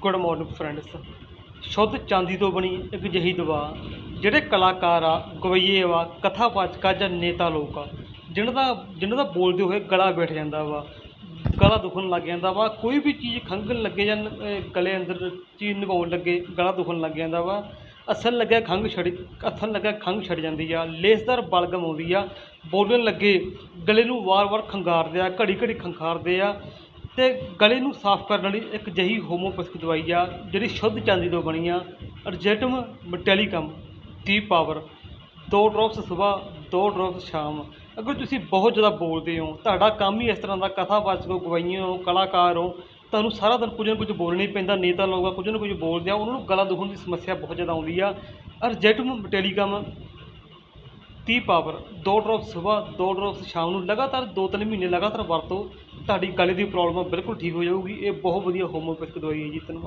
Good morning friends. ਸ਼ੁੱਧ ਚਾਂਦੀ ਤੋਂ ਬਣੀ ਇੱਕ ਜਿਹੀ ਦਵਾ ਜਿਹੜੇ ਕਲਾਕਾਰ ਆ, ਗਵਈਏ ਵਾ ਕਥਾਵਾਚਕ ਆ ਜਾਂ ਨੇਤਾ ਲੋਕ ਆ ਜਿਹਨਾਂ ਦਾ ਜਿਹਨਾਂ ਦਾ ਬੋਲਦੇ ਹੋਏ ਗਲਾ ਬੈਠ ਜਾਂਦਾ ਵਾ, ਗਲਾ ਦੁਖਣ ਲੱਗ ਜਾਂਦਾ ਵਾ, ਕੋਈ ਵੀ ਚੀਜ਼ ਖੰਘਣ ਲੱਗੇ ਜਾਂ ਗਲੇ ਅੰਦਰ ਚੀਜ਼ ਨਿਭਾਉਣ ਲੱਗੇ, ਗਲਾ ਦੁਖਣ ਲੱਗ ਜਾਂਦਾ ਵਾ, ਅਸਲ ਲੱਗਿਆ ਖੰਘ ਛੜ ਅਸਲ ਲੱਗਿਆ ਖੰਘ ਛੜ ਜਾਂਦੀ ਆ, ਲੇਸਦਾਰ ਬਲਗਮ ਆਉਂਦੀ ਆ, ਬੋਲਣ ਲੱਗੇ, ਗਲੇ ਨੂੰ ਵਾਰ-ਵਾਰ ਖੰਗਾਰਦੇ ਆ ਘੜੀ ਘੜੀ ਖੰਖਾਰਦੇ ਆ ਅਤੇ ਗਲੇ ਨੂੰ ਸਾਫ਼ ਕਰਨ ਲਈ ਇੱਕ ਅਜਿਹੀ ਹੋਮੋਪੈਥਿਕ ਦਵਾਈ ਆ, ਜਿਹੜੀ ਸ਼ੁੱਧ ਚਾਂਦੀ ਤੋਂ ਬਣੀ ਆ ਅਰਜੈਟਮ ਮਟੈਲੀਕਮ ਦੀ ਪਾਵਰ ਦੋ ਡ੍ਰੌਪਸ ਸੁਬਾਹ ਦੋ ਡ੍ਰੌਪਸ ਸ਼ਾਮ। ਅਗਰ ਤੁਸੀਂ ਬਹੁਤ ਜ਼ਿਆਦਾ ਬੋਲਦੇ ਹੋ, ਤੁਹਾਡਾ ਕੰਮ ਹੀ ਇਸ ਤਰ੍ਹਾਂ ਦਾ ਕਥਾਵਾਚਕ ਹੋ, ਗਵਾਈਆਂ ਹੋ, ਕਲਾਕਾਰ ਹੋ, ਤੁਹਾਨੂੰ ਸਾਰਾ ਦਿਨ ਕੁਝ ਨਾ ਕੁਝ ਬੋਲਣਾ ਹੀ ਪੈਂਦਾ, ਨੇਤਾ ਲੋਕ ਆ, ਕੁਝ ਨਾ ਕੁਝ ਬੋਲਦੇ ਆ, ਉਹਨਾਂ ਨੂੰ ਗਲਾ ਦੁਖਣ ਦੀ ਸਮੱਸਿਆ ਬਹੁਤ ਜ਼ਿਆਦਾ ਆਉਂਦੀ ਆ। ਅਰਜੈਟਮ ਮਟੈਲੀਕਮ ਤੀਹ ਪਾਵਰ ਦੋ ਡ੍ਰੌਪਸ ਸਵੇਰ, ਦੋ ਡ੍ਰੌਪਸ ਸ਼ਾਮ ਨੂੰ, ਲਗਾਤਾਰ ਦੋ ਤਿੰਨ ਮਹੀਨੇ ਲਗਾਤਾਰ ਵਰਤੋ। ਤੁਹਾਡੀ ਗਲੇ ਦੀ ਪ੍ਰੋਬਲਮ ਬਿਲਕੁਲ ਠੀਕ ਹੋ ਜਾਊਗੀ। ਇਹ ਬਹੁਤ ਵਧੀਆ ਹੋਮੋਪੈਥਿਕ ਦਵਾਈ ਹੈ ਜੀ, ਧੰਨਵਾਦ।